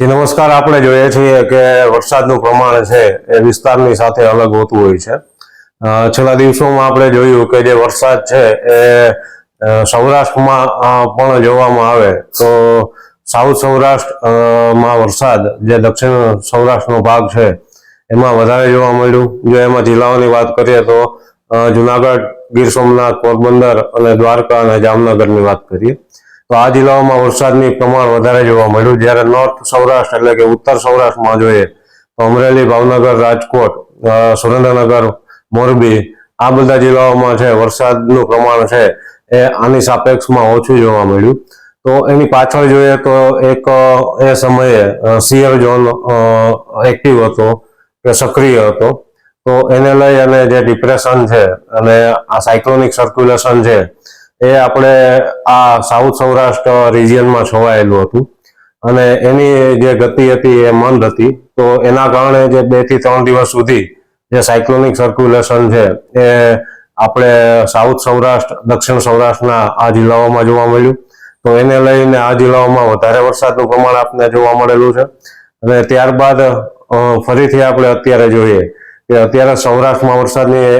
જે નમસ્કાર આપણે જોઈએ છીએ કે વરસાદનું પ્રમાણ છે એ વિસ્તારની સાથે અલગ હોતું હોય છે. છેલ્લા દિવસોમાં આપણે જોયું કે જે વરસાદ છે એ સૌરાષ્ટ્રમાં પણ જોવામાં આવે તો સાઉથ સૌરાષ્ટ્રમાં વરસાદ જે દક્ષિણ સૌરાષ્ટ્રનો ભાગ છે એમાં વધારે જોવા મળ્યું. જો એમાં જિલ્લાઓની વાત કરીએ તો જુનાગઢ, ગીર સોમનાથ, પોરબંદર અને દ્વારકા અને જામનગરની વાત કરીએ. તો આ જિલ્લાઓમાં વરસાદની પ્રમાણ વધારે જોવા મળ્યું. જ્યારે નોર્થ સૌરાષ્ટ્ર એટલે કે ઉત્તર સૌરાષ્ટ્રમાં જોઈએ, તો અમરેલી, ભાવનગર, રાજકોટ સુરેન્દ્રનગર, મોરબી આ બધા જિલ્લાઓમાં છે વરસાદનું પ્રમાણ છે એ આની સાપેક્ષમાં ઓછું જોવા મળ્યું. તો એની પાછળ જોઈએ તો એક એ સમયે સિયર ઝોન એક્ટિવ હતો કે સક્રિય હતો. તો એને લઈ અને જે ડિપ્રેશન છે અને આ સાયક્લોનિક સર્ક્યુલેશન છે એ આપણે આ સાઉથ સૌરાષ્ટ્ર રિજિયનમાં છવાયેલું હતું. અને એની જે ગતિ હતી, એ મંદ હતી. તો એના કારણે જે બેથી ત્રણ દિવસ સુધી જે સાયક્લોનિક સર્ક્યુલેશન છે, એ આપણે સાઉથ સૌરાષ્ટ્ર દક્ષિણ સૌરાષ્ટ્રના આ જિલ્લાઓમાં જોવા મળ્યું. તો એને લઈને આ જિલ્લાઓમાં વધારે વરસાદનું પ્રમાણ આપને જોવા મળેલું છે. અને ત્યારબાદ ફરીથી આપણે અત્યારે જોઈએ કે અત્યારે સૌરાષ્ટ્રમાં વરસાદની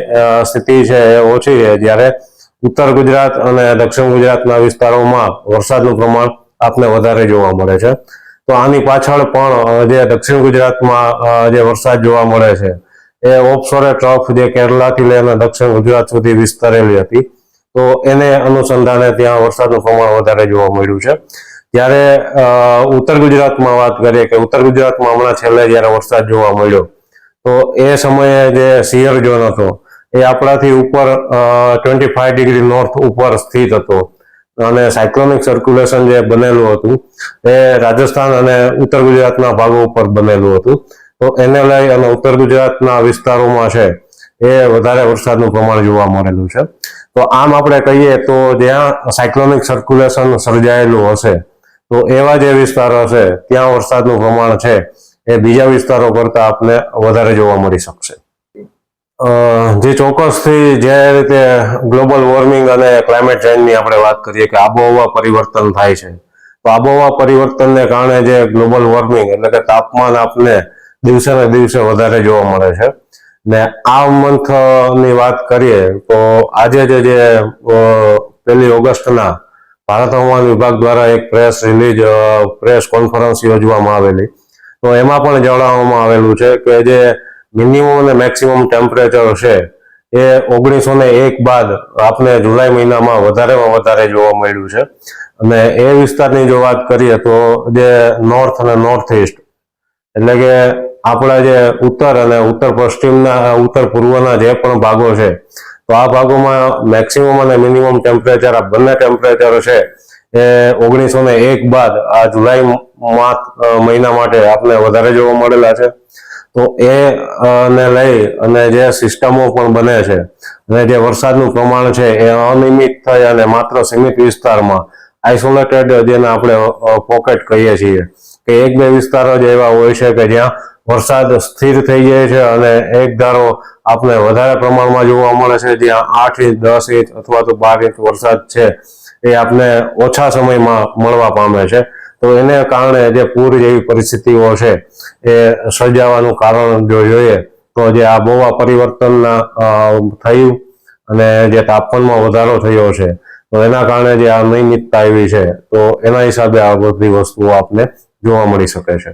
સ્થિતિ છે એ ઓછી છે. જ્યારે ઉત્તર ગુજરાત અને દક્ષિણ ગુજરાતના વિસ્તારોમાં વરસાદનું પ્રમાણ આપને વધારે જોવા મળે છે. તો આની પાછળ પણ જે દક્ષિણ ગુજરાતમાં જે વરસાદ જોવા મળે છે, એ ઓપસોરે ટ્રફ જે કેરલાથી લઈને દક્ષિણ ગુજરાત સુધી વિસ્તરેલી હતી. તો એને અનુસંધાને ત્યાં વરસાદનું પ્રમાણ વધારે જોવા મળ્યું છે. ત્યારે ઉત્તર ગુજરાતમાં વાત કરીએ કે ઉત્તર ગુજરાતમાં હમણાં છેલ્લે જ્યારે વરસાદ જોવા મળ્યો, તો એ સમયે જે સિયર ઝોન હતો એ આપણાથી ઉપર ટ્વેન્ટી ફાઈવ ડિગ્રી નોર્થ ઉપર સ્થિત હતો. અને સાયક્લોનિક સર્ક્યુલેશન જે બનેલું હતું, એ રાજસ્થાન અને ઉત્તર ગુજરાતના ભાગો ઉપર બનેલું હતું. તો એને લઈ અને ઉત્તર ગુજરાતના વિસ્તારોમાં છે, એ વધારે વરસાદનું પ્રમાણ જોવા મળેલું છે. તો આમ આપણે કહીએ તો જ્યાં સાયક્લોનિક સર્ક્યુલેશન સર્જાયેલું હશે, તો એવા જે વિસ્તારો હશે, ત્યાં વરસાદનું પ્રમાણ છે, એ બીજા વિસ્તારો કરતા આપને વધારે જોવા મળી શકશે. જે ચોક્કસથી જે રીતે ગ્લોબલ વોર્મિંગ અને ક્લાઇમેટ ચેન્જની આપણે વાત કરીએ કે આબોહવા પરિવર્તન થાય છે. તો આબોહવા પરિવર્તનને કારણે જે ગ્લોબલ વોર્મિંગ એટલે કે તાપમાન આપને દિવસે ને દિવસે વધારે જોવા મળે છે. ને આ મંથની વાત કરીએ તો આજે જે જે પહેલી ઓગસ્ટના ભારત હવામાન વિભાગ દ્વારા એક પ્રેસ રિલીઝ પ્રેસ કોન્ફરન્સ યોજવામાં આવેલી. તો એમાં પણ જણાવવામાં આવેલું છે કે જે મિનિમમ અને મેક્સિમમ ટેમ્પરેચર છે, એ ઓગણીસો ને એક બાદ આપને જુલાઈ મહિનામાં વધારેમાં વધારે જોવા મળ્યું છે. અને એ વિસ્તારની જો વાત કરીએ તો જે નોર્થ અને નોર્થ ઇસ્ટ એટલે કે આપણા જે ઉત્તર અને ઉત્તર પશ્ચિમના, ઉત્તર પૂર્વના જે પણ ભાગો છે, તો આ ભાગોમાં મેક્સિમમ અને મિનિમમ ટેમ્પરેચર આ બંને ટેમ્પરેચર છે, એ ઓગણીસો ને એક બાદ આ જુલાઈ મહિના માટે આપને વધારે જોવા મળેલા છે. તો એ ને લઈ અને જે સિસ્ટમો પણ બને છે અને જે વરસાદનું પ્રમાણ છે એ અનિયમિત થઈ અને માત્ર સીમિત વિસ્તારમાં આઇસોલેટેડ જેને આપણે પોકેટ કહીએ છીએ કે એક બે વિસ્તારો જ એવા હોય છે કે જ્યાં વરસાદ સ્થિર થઈ જાય છે અને એક ધારો આપને વધારે પ્રમાણમાં જોવા મળે છે જ્યાં આઠ ઇંચ, દસ ઇંચ અથવા તો બાર ઇંચ વરસાદ છે. એ આપને ઓછા સમયમાં મળવા પામે છે. તો એને કારણે જે પૂર જેવી પરિસ્થિતિઓ છે, એ સર્જાવાનું કારણ જો જોઈએ, તો જે આબોહવા પરિવર્તનના થયું અને જે તાપમાનમાં વધારો થયો છે, તો એના કારણે જે અનિયમિતતા આવી છે, તો એના હિસાબે આ બધી વસ્તુઓ આપને જોવા મળી શકે છે.